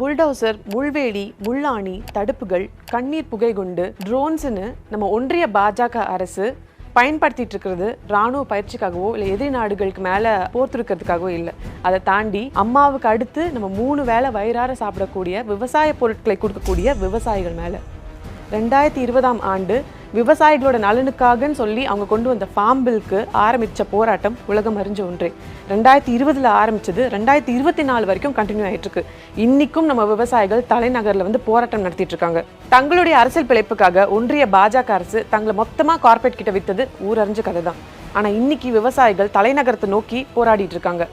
Bulldozer முள்வேலி முள்ளாணி தடுப்புகள் கண்ணீர் புகை குண்டு ட்ரோன்ஸ்னு நம்ம ஒன்றிய பாஜக அரசு பயன்படுத்திட்டு இருக்கிறது. ராணுவ பயிற்சிக்காகவோ இல்லை எதிரி நாடுகளுக்கு மேலே போர் தொடுக்கிறதுக்காகவோ இல்லை. அதை தாண்டி அம்மாவுக்கு அடுத்து நம்ம மூணு வேளை வயிறார சாப்பிடக்கூடிய விவசாய பொருட்களை கொடுக்கக்கூடிய விவசாயிகள் மேலே. ரெண்டாயிரத்தி இருபதாம் ஆண்டு விவசாயிகளோட நலனுக்காகன்னு சொல்லி அவங்க கொண்டு வந்த ஃபார்ம் பில்க்கு ஆரம்பித்த போராட்டம் உலகம் அறிஞ்ச ஒன்றே. ரெண்டாயிரத்தி இருபதில் ஆரம்பிச்சது ரெண்டாயிரத்தி இருபத்தி நாலு வரைக்கும் கண்டினியூ ஆயிட்டு இருக்கு நம்ம விவசாயிகள் தலைநகரில் வந்து போராட்டம் நடத்திட்டு இருக்காங்க. தங்களுடைய அரசியல் பிழைப்புக்காக ஒன்றிய பாஜக அரசு தங்களை மொத்தமாக கார்ப்பரேட் கிட்ட வித்தது ஊரறிஞ்ச கதை தான் ஆனால் இன்னைக்கு விவசாயிகள் தலைநகரத்தை நோக்கி போராடிட்டு இருக்காங்க.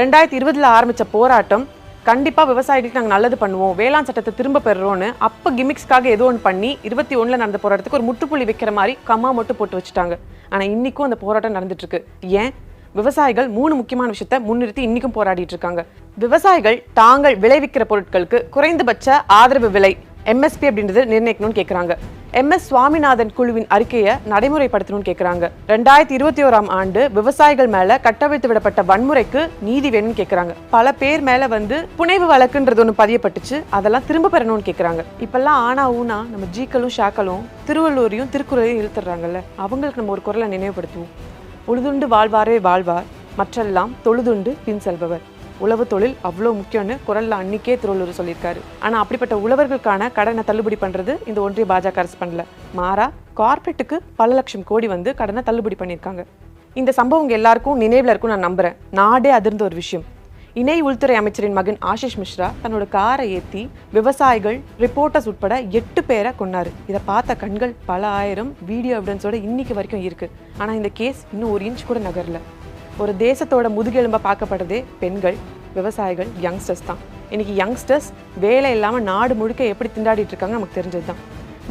ரெண்டாயிரத்தி இருபதில் ஆரம்பித்த போராட்டம் கண்டிப்பாக விவசாயிகளுக்கு நாங்கள் நல்லது பண்ணுவோம். வேளாண் சட்டத்தை திரும்ப பெறுறோன்னு அப்போ கிமிக்ஸ்க்காக ஏதோ ஒன்று பண்ணி இருபத்தி ஒன்றில் நடந்த போராட்டத்துக்கு ஒரு முற்றுப்புள்ளி வைக்கிற மாதிரி கம்மா மட்டும் போட்டு வச்சுட்டாங்க. ஆனால் இன்றைக்கும் அந்த போராட்டம் நடந்துட்டுருக்கு. ஏன்? விவசாயிகள் மூணு முக்கியமான விஷயத்த முன்னிறுத்தி இன்றைக்கும் போராடிட்டு இருக்காங்க விவசாயிகள் தாங்கள் விளைவிக்கிற பொருட்களுக்கு குறைந்தபட்ச ஆதரவு விலை எம்எஸ்பி அப்படின்றது நிர்ணயிக்கணும்னு கேட்குறாங்க எம்எஸ் சுவாமிநாதன் குழுவின் அறிக்கையை நடைமுறைப்படுத்தணும்னு கேட்குறாங்க ரெண்டாயிரத்தி இருபத்தி ஓராம் ஆண்டு விவசாயிகள் மேல கட்டவிழ்த்து விடப்பட்ட வன்முறைக்கு நீதி வேணும்னு கேட்குறாங்க பல பேர் மேல வந்து புனைவு வழக்குன்றது ஒன்று பதியப்பட்டுச்சு. அதெல்லாம் திரும்ப பெறணும்னு கேட்குறாங்க இப்பெல்லாம் ஆனா ஊனா நம்ம ஜீக்களும் ஷாக்களும் திருவள்ளூரையும் திருக்குறளையும் இழுத்துறாங்கல்ல. அவங்களுக்கு நம்ம ஒரு குரலை நினைவுபடுத்துவோம். உழுதுண்டு வாழ்வாரே வாழ்வார் மற்றெல்லாம் தொழுதுண்டு பின் செல்பவர். உழவு தொழில் அவ்வளோ முக்கியம்னு குரலில் அன்னைக்கே திருவள்ளூர் சொல்லியிருக்காரு. ஆனால் அப்படிப்பட்ட உழவர்களுக்கான கடனை தள்ளுபடி பண்ணுறது இந்த ஒன்றிய பாஜக அரசு பண்ணல. மாறா கார்ப்பரேட்டுக்கு பல லட்சம் கோடி வந்து கடனை தள்ளுபடி பண்ணியிருக்காங்க. இந்த சம்பவம் எல்லாருக்கும் நினைவில் இருக்கும் நான் நம்புகிறேன் நாடே அதிர்ந்த ஒரு விஷயம். இணை உள்துறை அமைச்சரின் மகன் ஆஷிஷ் மிஸ்ரா தன்னோட காரை ஏற்றி விவசாயிகள் ரிப்போர்ட்டர்ஸ் உட்பட எட்டு பேரை கொன்னாரு. இதை பார்த்த கண்கள் பல ஆயிரம் வீடியோ எவிடன்ஸோட இன்னைக்கு வரைக்கும் இருக்கு. ஆனால் இந்த கேஸ் இன்னும் ஒரு இன்ச் கூட நகரல. ஒரு தேசத்தோட முதுகெலும்பை பார்க்கப்படுறதே பெண்கள் விவசாயிகள் யங்ஸ்டர்ஸ் தான். இன்னைக்கு யங்ஸ்டர்ஸ் வேலை இல்லாமல் நாடு முழுக்க எப்படி திண்டாடிட்டு இருக்காங்க நமக்கு தெரிஞ்சது தான்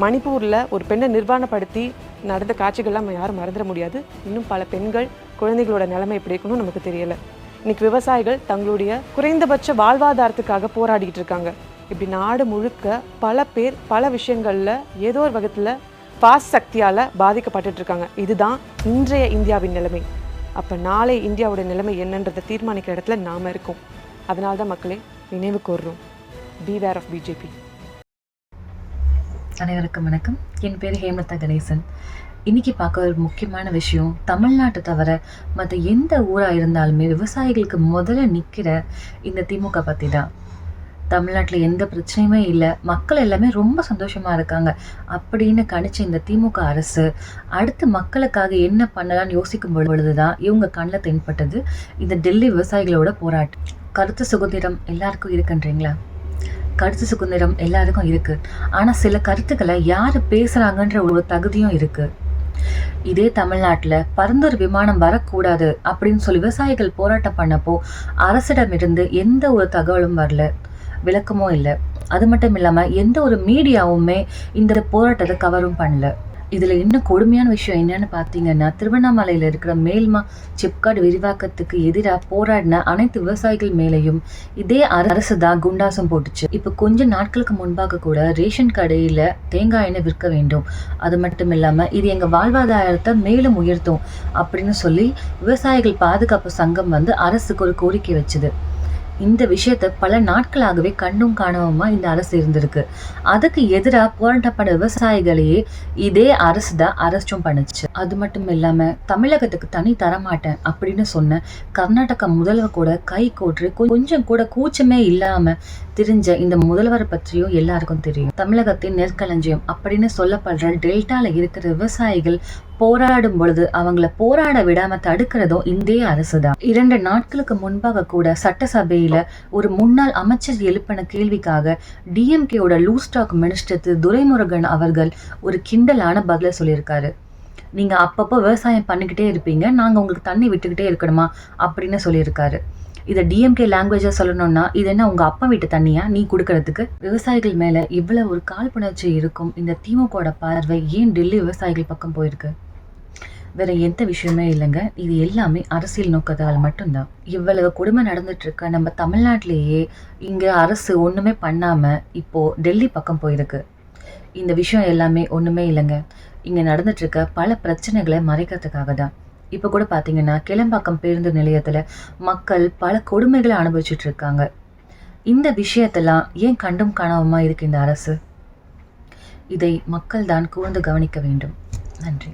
மணிப்பூரில் ஒரு பெண்ணை நிர்வாணப்படுத்தி நடந்த காட்சிகள்லாம் நம்ம யாரும் மறந்துட முடியாது. இன்னும் பல பெண்கள் குழந்தைகளோட நிலைமை எப்படி இருக்கணும் நமக்கு தெரியல. இன்னைக்கு விவசாயிகள் தங்களுடைய குறைந்தபட்ச வாழ்வாதாரத்துக்காக போராடிக்கிட்டு இருக்காங்க. இப்படி நாடு முழுக்க பல பேர் பல விஷயங்களில் ஏதோ ஒரு வகத்தில் பாஸ் சக்தியால் பாதிக்கப்பட்டுட்டு இருக்காங்க. இதுதான் இன்றைய இந்தியாவின் நிலைமை. அப்போ நாளை இந்தியாவோட நிலைமை என்னன்றதை தீர்மானிக்கிற இடத்துல நாம இருக்கோம். அதனால தான் மக்களே நினைவு கூறுறோம் பி வேர் ஆஃப் பிஜேபி அனைவருக்கும் வணக்கம். என் பேர் ஹேமலதா கணேசன். இன்னைக்கு பார்க்க ஒரு முக்கியமான விஷயம் தமிழ்நாட்டை தவிர மற்ற எந்த ஊராக இருந்தாலுமே விவசாயிகளுக்கு முதல்ல நிற்கிற இந்த திமுக பற்றி தான் தமிழ்நாட்டில் எந்த பிரச்சனையுமே இல்லை. மக்கள் எல்லாமே ரொம்ப சந்தோஷமாக இருக்காங்க. அப்படின்னு கணிச்ச இந்த திமுக அரசு அடுத்து மக்களுக்காக என்ன பண்ணலாம்னு யோசிக்கும் பொழுது தான் இவங்க கண்ணில் தென்பட்டது இந்த டெல்லி விவசாயிகளோட போராட்டம். கருத்து சுதந்திரம் எல்லாருக்கும் இருக்குன்றீங்களா? கருத்து சுதந்திரம் எல்லாருக்கும் இருக்கு. ஆனால் சில கருத்துக்களை யார் பேசுகிறாங்கன்ற ஒரு தகுதியும் இருக்கு. இதே தமிழ்நாட்டில் பரந்தூர் விமானம் வரக்கூடாது அப்படின்னு சொல்லி விவசாயிகள் போராட்டம் பண்ணப்போ அரசிடமிருந்து எந்த ஒரு தகவலும் வரல. விளக்கமும் இல்லை. அது மட்டும் இல்லாம எந்த ஒரு மீடியாவுமே இந்த போராட்டத்தை கவரும் பண்ணல. இதுல இன்னும் கொடுமையான விஷயம் என்னன்னு பார்த்தீங்கன்னா திருவண்ணாமலையில இருக்கிற மேல்மா சிப்காட் விரிவாக்கத்துக்கு எதிராக போராடின அனைத்து விவசாயிகள் மேலேயும் இதே அரசு தான் குண்டாசம் போட்டுச்சு. இப்போ கொஞ்ச நாட்களுக்கு முன்பாக கூட ரேஷன் கடையில தேங்காய் எண்ணெய் விற்க வேண்டும். அது மட்டும் இல்லாம இது எங்க வாழ்வாதாரத்தை மேலும் உயர்த்தும் அப்படின்னு சொல்லி விவசாயிகள் பாதுகாப்பு சங்கம் வந்து அரசுக்கு ஒரு கோரிக்கை வச்சுது. இந்த விஷயத்த பல நாட்களாகவே கண்டும் காணாம இந்த அரசு இருந்திருக்கு. அதுக்கு எதிராக போராட்டப்பட விவசாயிகளையே இதே அரசு தான் அரசும் பண்ணுச்சு. அது மட்டும் இல்லாம தமிழகத்துக்கு தனி தரமாட்டேன் அப்படின்னு சொன்ன கர்நாடக முதல்வர் கூட கை கோற்று கொஞ்சம் கூட கூச்சமே இல்லாம தெரிஞ்ச இந்த முதல்வரை பற்றியும் எல்லாருக்கும் தெரியும். தமிழகத்தின் நெற்களஞ்சியம் அப்படின்னு சொல்லப்படுற டெல்டால இருக்கிற விவசாயிகள் போராடும் பொழுது அவங்கள போராட விடாம தடுக்கிறதும் இந்திய அரசு தான் இரண்டு நாட்களுக்கு முன்பாக கூட சட்டசபையில ஒரு முன்னாள் அமைச்சர் எழுப்பின கேள்விக்காக டிஎம்கேயோட லூஸ்டாக் மினிஸ்டர் திரு துரைமுருகன் அவர்கள் ஒரு கிண்டலான பதில சொல்லியிருக்காரு. நீங்க அப்பப்போ விவசாயம் பண்ணிக்கிட்டே இருப்பீங்க நாங்க உங்களுக்கு தண்ணி விட்டுக்கிட்டே இருக்கணுமா? அப்படின்னு சொல்லியிருக்காரு. இதை டிஎம்கே லாங்குவேஜா சொல்லணும்னா இது என்ன உங்க அப்பா வீட்டு தண்ணியா? நீ கொடுக்கறதுக்கு? விவசாயிகள் மேல இவ்வளவு ஒரு காழ்ப்புணர்ச்சி இருக்கும் இந்த திமுகவோட பார்வை ஏன் டெல்லி விவசாயிகள் பக்கம் போயிருக்கு? வேற எந்த விஷயமே இல்லைங்க. இது எல்லாமே அரசியல் நோக்கத்தால் மட்டும்தான். இவ்வளவு கொடுமை நடந்துட்டு இருக்க நம்ம தமிழ்நாட்டிலேயே இங்க அரசு ஒண்ணுமே பண்ணாம இப்போ டெல்லி பக்கம் போயிருக்கு. இந்த விஷயம் எல்லாமே ஒண்ணுமே இல்லைங்க. இங்க நடந்துட்டு இருக்க பல பிரச்சனைகளை மறைக்கிறதுக்காக தான். இப்போ கூட பார்த்தீங்கன்னா கிளம்பாக்கம் பேருந்து நிலையத்தில் மக்கள் பல கொடுமைகளை அனுபவிச்சுட்டு இருக்காங்க இந்த விஷயத்தெல்லாம் ஏன் கண்டும் காணாமமா இருக்கு இந்த அரசு? இதை மக்கள் தான் கூர்ந்து கவனிக்க வேண்டும். நன்றி.